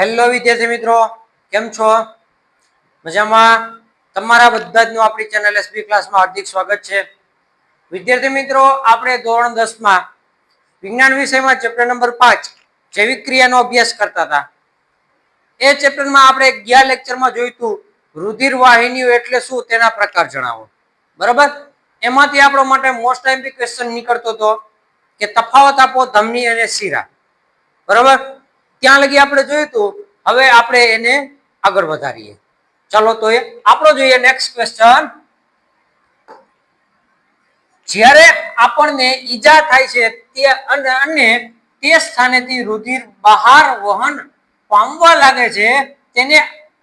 Hello વિદ્યાર્થી મિત્રો, કેમ છો? મજામાં? તમારા બધા જ નું આપણી ચેનલ એસબી ક્લાસમાં હાર્દિક સ્વાગત છે. વિદ્યાર્થી મિત્રો, આપણે ધોરણ દસમાં વિજ્ઞાન વિષયમાં ચેપ્ટર નંબર પાંચ, જૈવિક ક્રિયાનો અભ્યાસ કરતા હતા. એ ચેપ્ટરમાં આપણે ગયા લેક્ચરમાં જોયું હતું રુધિર વાહિનીઓ એટલે શું તેના પ્રકાર જણાવો. બરાબર? એમાંથી આપણો માટે મોસ્ટ ટાઈમ ક્વેશ્ચન નીકળતો હતો કે તફાવત આપો ધમની અને શીરા. બરાબર? ત્યાં લગી આપણે જોયું હતું હવે આપણે એને આગળ વધારીએ. ચાલો તો એ આપણો જોઈએ નેક્સ્ટ ક્વેશ્ચન જ્યારે આપણને ઈજા થાય છે તે અને તે સ્થાનેથી રુધિર બહાર વહન પામવા લાગે છે, તેને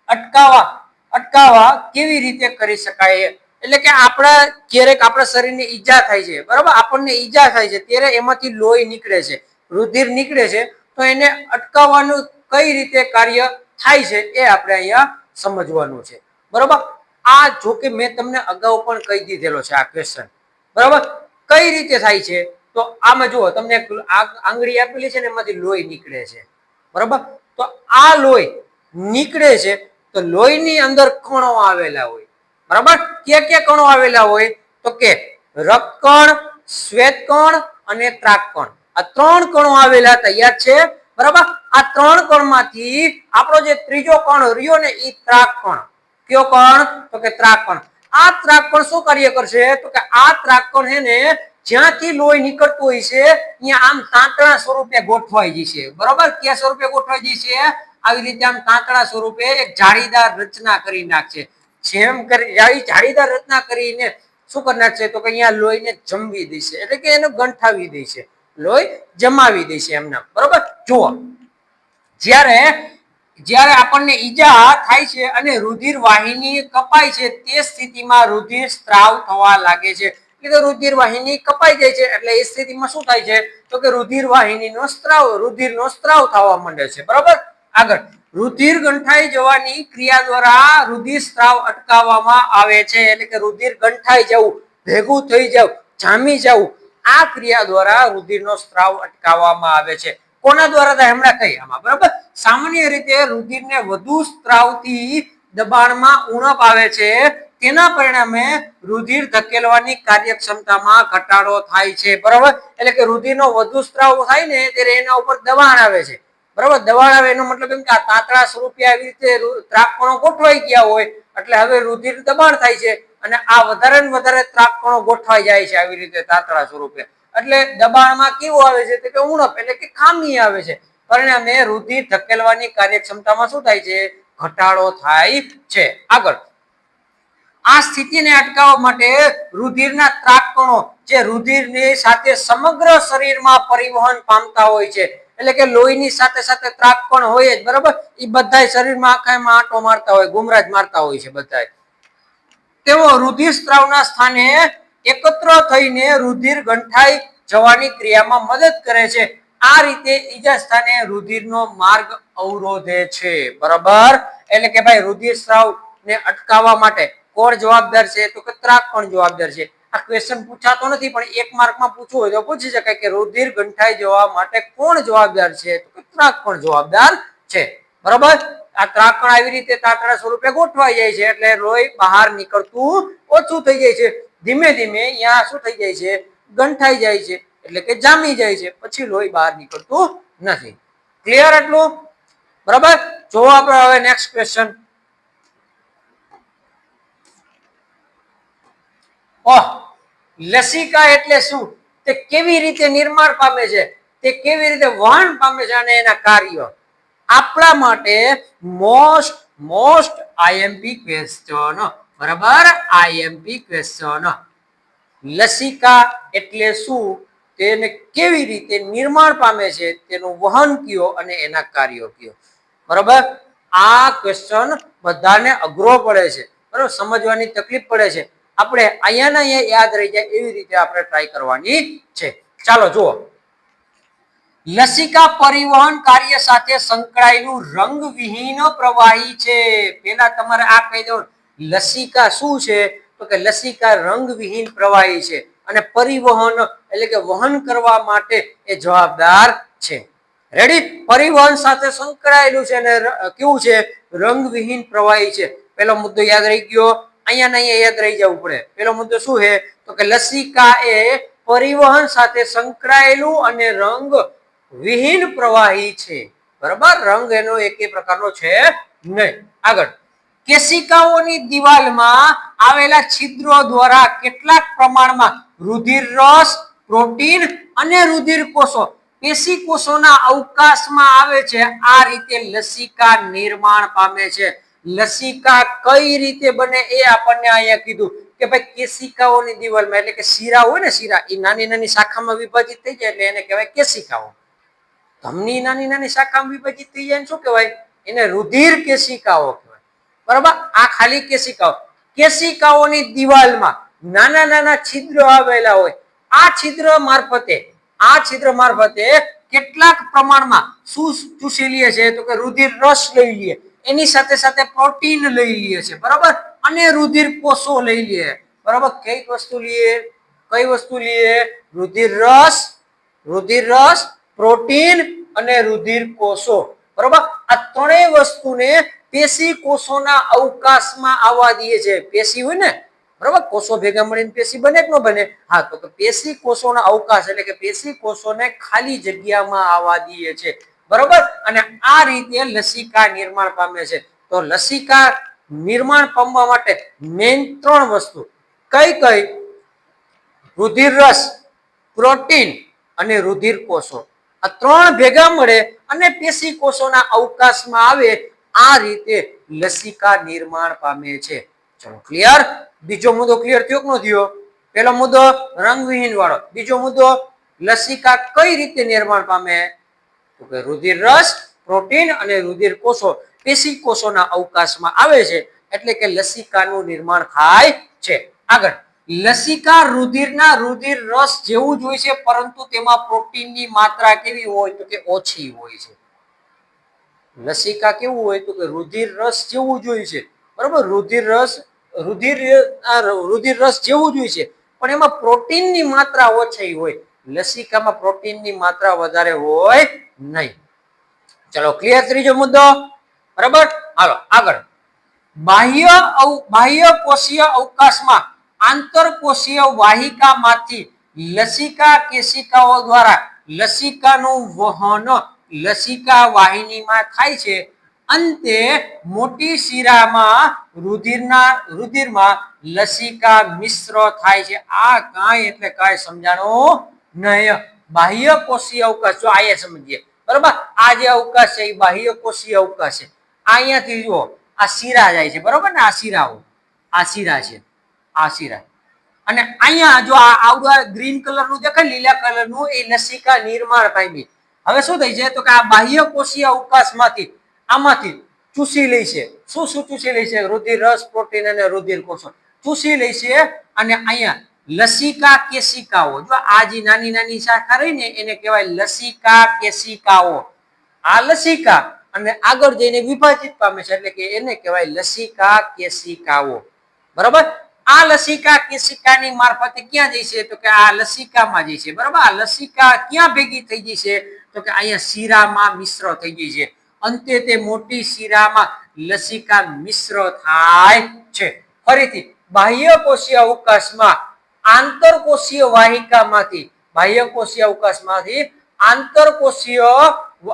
અટકાવવા અટકાવવા કેવી રીતે કરી શકાય? એટલે કે આપણા, ક્યારેક આપણા શરીરને ઈજા થાય છે, બરાબર? આપણને ઈજા થાય છે, ત્યારે એમાંથી લોહી નીકળે છે, રુધિર નીકળે છે તો એને અટકાવવાનું કઈ રીતે કાર્ય થાય છે એ આપણે અહીંયા સમજવાનું છે. બરાબર? આ જો કે મેં તમને અગાઉ પણ કહી દીધેલો છે આ ક્વેશ્ચન બરાબર? કઈ રીતે થાય છે? તો આમાં જુઓ, તમને આંગળી આપેલી છે ને એમાંથી લોહી નીકળે છે. બરાબર? તો આ લોહી નીકળે છે તો લોહીની અંદર કણો આવેલા હોય. બરાબર? ક્યાં ક્યાં કણો આવેલા હોય? તો કે રક્તકણ શ્વેતકણ અને ત્રાકકણ આ ત્રણ કણો આવેલા તૈયાર છે, બરાબર? આ ત્રણ કણમાંથી આપણો જે ત્રીજો કણ રહ્યો ને એ ત્રાકકણ. કયો કણ? તો કે ત્રાકકણ. આ ત્રાકકણ શું કાર્ય કરશે? તો કે આ ત્રાક કણ હે ને જ્યાંથી લોહી નીકળતું હોય છે, ત્યાં આમ તાંતણા સ્વરૂપે ગોઠવાઈ જશે બરોબર? કયા સ્વરૂપે ગોઠવાઈ જશે આવી રીતે આમ તાંતણા સ્વરૂપે એક જાળીદાર રચના કરી નાખશે. જેમ કરી જાળીદાર રચના કરીને શું કરી નાખશે? તો કે અહીંયા લોહીને જમવી દેશે એટલે કે એને ગંઠાવી દેશે લોહી જમાવી દેશે એમના. બરોબર? જુઓ. જ્યારે જ્યારે આપણને ઈજા થાય છે અને રુધિર વાહિની કપાય છે, તે સ્થિતિમાં રુધિર સ્ત્રાવ થવા લાગે છે. એટલે કે રુધિર વાહિની કપાઈ જાય છે, એટલે એ સ્થિતિમાં શું થાય છે? તો કે રુધિર વાહિનીનો સ્ત્રાવ, રુધિરનો સ્ત્રાવ થવા માંડે છે. બરાબર? આગળ. રુધિર ગંઠાઈ જવાની ક્રિયા દ્વારા રુધિર સ્ત્રાવ અટકાવવામાં આવે છે. એટલે કે રુધિર ગંઠાઈ જવું, ભેગું થઈ જવું, જામી જવું. આ ક્રિયા દ્વારા રુધિરનો સ્ત્રાવ અટકાવવામાં આવે છે. કોના દ્વારા થાય? હમણાં કહી આમાં બરાબર? સામાન્ય રીતે રુધિરને વધુ સ્ત્રાવથી દબાણમાં ઉણપ આવે છે. તેના પરિણામે રુધિર ધકેલવાની કાર્યક્ષમતામાં ઘટાડો થાય છે. બરાબર? એટલે કે રુધિરનો વધુ સ્ત્રાવ થાય ને ત્યારે એના ઉપર દબાણ આવે છે. બરાબર? દબાણ આવે એનો મતલબ એમ કે આ તાતણા સ્વરૂપે આવી રીતે ત્રાકણો ગોઠવાઈ ગયા હોય. એટલે હવે રુધિર દબાણ થાય છે. અને આ વધારે ને વધારે ત્રાકકણો ગોઠવાઈ જાય છે આવી રીતે તાતળા સ્વરૂપે. એટલે દબાણમાં કેવું આવે છે તો કે ઉણપ એટલે કે ખામી આવે છે. પરિણામે રુધિર ધકેલવાની કાર્યક્ષમતામાં શું થાય છે? ઘટાડો થાય છે. આગળ. આ સ્થિતિને અટકાવવા માટે રુધિરના ત્રાકણો જે રુધિરની સાથે સમગ્ર શરીરમાં પરિવહન પામતા હોય છે, એટલે કે લોહીની સાથે સાથે ત્રાકકણ હોય જ, બરાબર? એ બધા શરીરમાં આખામાં આંટો મારતા હોય, ગુમરાજ મારતા હોય છે બધાય. તેઓ રુધિર સ્ત્રાવના સ્થાને એકત્ર થઈને રુધિર ગંઠાઈ જવાની ક્રિયામાં મદદ કરે છે. આ રીતે ઈજા સ્થાને રુધિરનો માર્ગ અવરોધે છે. બરાબર? એટલે કે ભાઈ રુધિર સ્ત્રાવ ને અટકાવવા માટે કોણ જવાબદાર છે? તો કે ત્રાકકણ જવાબદાર છે. આ ક્વેશ્ચન પૂછાતો નથી, પણ એક માર્કમાં પૂછવું હોય તો પૂછી શકાય કે રુધિર ગંઠાઈ જવા માટે કોણ જવાબદાર છે? તો કે ત્રાકકણ જવાબદાર છે. બરાબર? આ ત્રાકણ આવી રીતે તાતડા સ્વરૂપે ગોઠવાઈ જાય છે એટલે લોહી બહાર નીકળતું ઓછું થઈ જાય છે. ધીમે ધીમે અહીંયા શું થઈ જાય છે? ગંઠાઈ જાય છે. એટલે કે જામી જાય છે. પછી લોહી બહાર નીકળતું નથી. ક્લિયર એટલું બરાબર? જો આપણે હવે નેક્સ્ટ ક્વેશ્ચન ઓહ, લસિકા એટલે શું? તે કેવી રીતે નિર્માણ પામે છે? તે કેવી રીતે વહન પામે છે અને એના કાર્યો? આપણા માટે મોસ્ટ મોસ્ટ આઈએમપી ક્વેશ્ચન બરાબર? આઈએમપી ક્વેશ્ચન લસિકા એટલે શું? તેને કેવી રીતે નિર્માણ પામે છે? તેનું વહન કયો અને એના કાર્યો કયો? બરાબર? આ ક્વેશ્ચન બધાને અઘરો પડે છે. બરાબર? સમજવાની તકલીફ પડે છે. આપણે અહીંયા ને અહીંયા યાદ રહી જાય એવી રીતે આપણે ટ્રાય કરવાની છે. ચાલો જુઓ. લસિકા પરિવહન કાર્ય સાથે સંકળાયેલું રંગવિહીન પ્રવાહી છે. પેલા તમારે આ કહી દો લસિકા શું છે? તો કે લસિકા રંગવિહીન પ્રવાહી છે અને પરિવહન એટલે કે વહન કરવા માટે એ જવાબદાર છે. રેડી પરિવહન સાથે સંકળાયેલું છે અને કેવું છે? રંગવિહીન પ્રવાહી છે. પેલો મુદ્દો યાદ રહી ગયો. અહીંયા ને અહીંયા યાદ રહી જવું પડે. પેલો મુદ્દો શું છે? તો કે લસિકા એ પરિવહન સાથે સંકળાયેલું અને રંગ વિહીન પ્રવાહી છે. બરાબર? રંગ એનો એકે પ્રકારનો છે નહીં. આગળ. કેશિકાઓની દિવાલમાં આવેલા છિદ્રો દ્વારા કેટલાક પ્રમાણમાં રુધિર રસ પ્રોટીન અને રુધિર કોષો પેશી કોષોના અવકાશમાં આવે છે. આ રીતે લસિકા નિર્માણ પામે છે. લસિકા કઈ રીતે બને એ આપણને અહીંયા કીધું કે ભાઈ કેશિકાઓની દિવાલમાં, એટલે કે શીરા હોય ને શીરા, એ નાની નાની શાખામાં વિભાજિત થઈ જાય એટલે એને કહેવાય કેશિકાઓ. ધમની નાની નાની શાખામાં વિભાજિત થઈ જાય શું કહેવાય? એને રુધિર કેશિકાઓ કહેવાય. બરાબર? આ ખાલી કેશિકાઓ. કેશિકાઓની દિવાલમાં નાના નાના છિદ્રો આવેલા હોય. આ છિદ્ર મારફતે, આ છિદ્ર મારફતે કેટલાક પ્રમાણમાં શું ચૂસી લે છે તો કે રુધિર રસ લઈ લે. એની સાથે સાથે પ્રોટીન લઈ લે છે. બરાબર? અને રુધિર કોષો લઈ લે. બરાબર? કઈ વસ્તુ લઈએ કઈ વસ્તુ લઈએ રુધિર રસ. રુધિર રસ પ્રોટીન અને રુધિર કોષો. બરોબર? આ ત્રણેય વસ્તુને પેશી કોષોના અવકાશમાં આવવા દે છે. પેશી હોય ને? બરાબર? કોષો ભેગા મળીને પેશી બને કે ન બને? હા, તો પેશી કોષોના અવકાશ એટલે કે પેશી કોષોને ખાલી જગ્યામાં આવવા દે છે. બરોબર? અને આ રીતે લસિકા નિર્માણ પામે છે. તો લસિકા નિર્માણ પામવા માટે મેન ત્રણ વસ્તુ. કઈ કઈ? રુધિર રસ પ્રોટીન અને રુધિર કોષો. આ ત્રણ ભેગા મળે અને પેશી કોષોના અવકાશમાં આવે, આ રીતે લસિકા નિર્માણ પામે છે. ચલો ક્લિયર બીજો મુદ્દો ક્લિયર થયો કે ન થયો? પેલો મુદ્દો, રંગવિહીન વાળો. બીજો મુદ્દો, લસિકા કઈ રીતે નિર્માણ પામે? તો કે રુધિર રસ પ્રોટીન અને રુધિર કોષો પેશી કોષોના અવકાશમાં આવે છે, એટલે કે લસિકાનું નિર્માણ થાય છે. આગળ. લસિકા રુધિરના રુધિર રસ જેવું જ હોય છે, પરંતુ તેમાં પ્રોટીનની માત્રા કેવી હોય તો કે ઓછી હોય છે. લસિકા કેવું હોય તો કે રુધિર રસ જેવું જ છે. બરાબર? રુધિર રસ, રુધિર રુધિર રસ જેવું જ છે. પણ એમાં પ્રોટીનની માત્રા ઓછી હોય. લસિકામાં પ્રોટીનની માત્રા વધારે હોય નહીં. ચલો ક્લિયર ત્રીજો મુદ્દો. બરાબર? હાલો, આગળ. બાહ્ય બાહ્ય કોષીય અવકાશમાં આંતરકોષીય વાહિકામાંથી લસિકા કેશિકાઓ દ્વારા લસિકાનું વહન લસિકા વાહિનીમાં થાય છે. અંતે મોટી શિરામાં રુધિરના રુધિરમાં લસિકા મિશ્ર થાય છે. આ કાંઈ એટલે કાંઈ સમજાણું નહીં. બાહ્ય કોષીય અવકાશ, જો અહીંયા સમજીએ, બરાબર? આ જે અવકાશ છે, એ બાહ્ય કોષીય અવકાશ છે. અહીંયાથી જુઓ, આ શિરા જાય છે, બરોબર ને? આ શિરાઓ, આ શિરા છે. આ શિરા અને અહીંયા જો આ આવડું ગ્રીન કલરનું દેખાય, લીલા કલરનું, એ લસિકા નિર્માણ પામી. હવે શું થઈ છે તો કે આ બાહ્ય કોષીય અવકાશમાંથી, આમાંથી ચૂસી લે છે. શું શું ચૂસી લે છે? રુધિર, રસ, પ્રોટીન અને રુધિર કોષો. ચૂસી લે છે અને અહીંયા લસિકા કેશિકાઓ. જો આ જે નાની નાની શાખા રહી ને, એને કહેવાય લસિકા કેશિકાઓ. આ લસિકા અને આગળ જઈને વિભાજિત પામે છે, એટલે કે એને કહેવાય લસિકા કેશિકાઓ. બરાબર? આ લસિકા કેશિકાની મારફતે ક્યાં છે? તો કે આ લસિકામાં છે. બરાબર? આ લસિકા ક્યાં ભેગી થઈ જશે તો કે અહીંયા શીરામાં મિશ્ર થઈ ગઈ છે. અંતે તે મોટી શીરામાં લસિકા મિશ્ર થાય છે. ફરીથી બાહ્યકોષીય અવકાશમાં આંતરકોષીય વાહિકામાંથી બાહ્યકોષીય અવકાશમાંથી આંતરકોષીય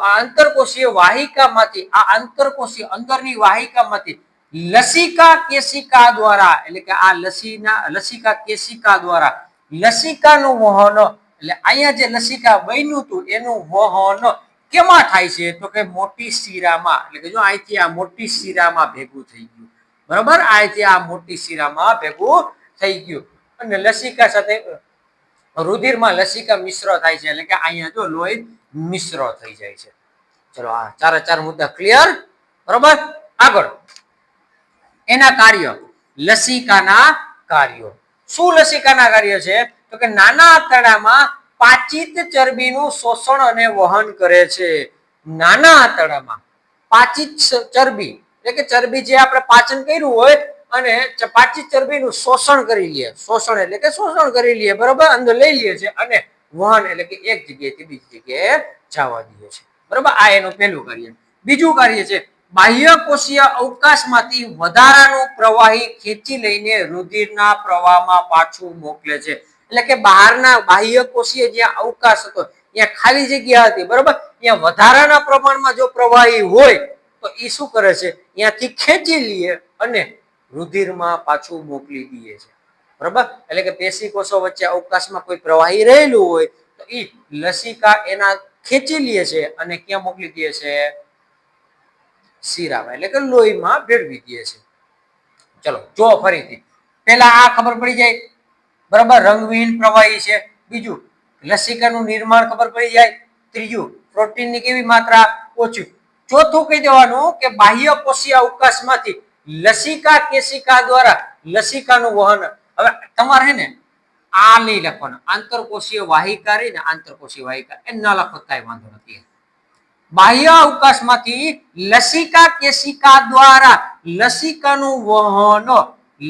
આંતરકોષીય વાહિકામાંથી, આ આંતરકોષીય અંદરની વાહિકામાંથી લસિકા કેશિકા દ્વારા, એટલે કે આ લસીના, લસિકા કેશિકા દ્વારા, લસિકાનું વહન, એટલે અહીંયા જે લસિકા બન્યું હતું, એનું વહન કેમાં થાય છે? તો કે મોટી શિરામાં, એટલે કે જો અહીંથી આ મોટી શિરામાં ભેગું થઈ ગયું. બરાબર? અહીંથી આ મોટી શીરામાં ભેગું થઈ ગયું. અને લસિકા સાથે, રુધિરમાં લસિકા મિશ્ર થાય છે, એટલે કે અહીંયા જો લોહી મિશ્ર થઈ જાય છે. ચલો, આ ચારે ચાર મુદ્દા ક્લિયર બરોબર? આગળ. એના કાર્ય? લસિકાના કાર્યો. શું લસિકાના કાર્ય છે? તો કે નાના આંતરડામાં પાચિત ચરબીનું શોષણ અને વહન કરે છે. નાના આંતરડામાં પાચિત ચરબી. એટલે કે ચરબી જે આપણે પાચન કર્યું હોય અને પાચિત ચરબીનું શોષણ કરી લઈએ શોષણ એટલે કે શોષણ કરી લઈએ બરાબર? અંદર લઈ લઈએ છે અને વહન એટલે કે એક જગ્યાએથી બીજી જગ્યાએ જવા દઈએ છે. બરાબર? આ એનું પહેલું કાર્ય. બીજું કાર્ય છે બાહ્યકોષીય અવકાશમાંથી વધારાનું પ્રવાહી ખેંચી લઈને રુધિરના પ્રવાહમાં પાછું મોકલે છે. એટલે કે બહારના બાહ્યકોષીય જ્યાં અવકાશ હતો, ત્યાં ખાલી જગ્યા હતી, બરાબર? ત્યાં વધારાના પ્રમાણમાં જો પ્રવાહી હોય, તો એ શું કરે છે? ત્યાંથી ખેંચી લઈએ અને રુધિરમાં પાછું મોકલી દઈએ છે. બરાબર? એટલે કે પેશી કોષો વચ્ચે અવકાશમાં કોઈ પ્રવાહી રહેલું હોય, તો એ લસિકા એના ખેંચી લે છે અને ક્યાં મોકલી દે છે? શિરામાં એટલે કે લોહીમાં ભેળવી દે છે ચલો જો ફરીથી. પેલા આ ખબર પડી જાય. બરાબર, રંગવિહીન પ્રવાહી છે. બીજું, લસિકાનું નિર્માણ ખબર પડી જાય. ત્રીજું, પ્રોટીનની કેવી માત્રા? ઓછી. ચોથું કહી દેવાનું કે બાહ્ય કોષીય અવકાશમાંથી લસિકા કેશિકા દ્વારા લસિકાનું વહન. હવે તમારે હે ને, આ નહીં લખવાનું. આંતરકોષીય વાહિકા રહી ને આંતરકોષીય વાહિકા. એ ન લખો કાંઈ વાંધો નથી. બાહ્ય અવકાશમાંથી લસિકા કેશિકા દ્વારા લસિકાનું વહન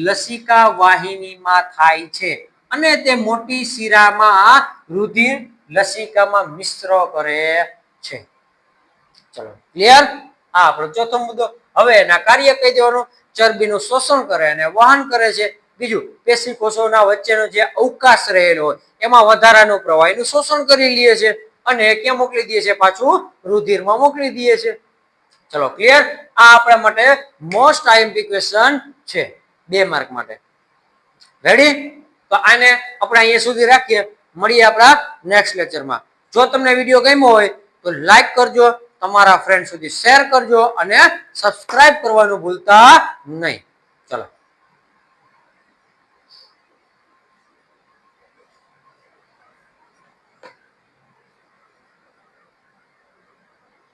લસિકા વાહિનીમાં થાય છે અને તે મોટી શિરામાં રુધિર લસિકામાં મિશ્ર કરે છે. ચલો ક્લિયર આ આપણો ચોથો મુદ્દો. હવે એના કાર્ય કહી દેવાનું. ચરબીનું શોષણ કરે અને વહન કરે છે. બીજું, પેશી કોષોના વચ્ચેનો જે અવકાશ રહેલો હોય, એમાં વધારાનું પ્રવાહીનું શોષણ કરી લે છે. અને ક્યાં મોકલી દે છે પાછું? રુધિરમાં મોકલી દે છે ચલો ક્લિયર આ આપણા માટે મોસ્ટ આઈએમપી ક્વેશ્ચન છે, બે માર્ક માટે. રેડી તો આને આપણે અહીંયા સુધી રાખીએ. મળીએ આપણા નેક્સ્ટ લેક્ચરમાં જો તમને વીડિયો ગમ્યો હોય, તો લાઈક કરજો, તમારા ફ્રેન્ડ સુધી શેર કરજો અને સબસ્ક્રાઇબ કરવાનું ભૂલતા નહીં. ચલો.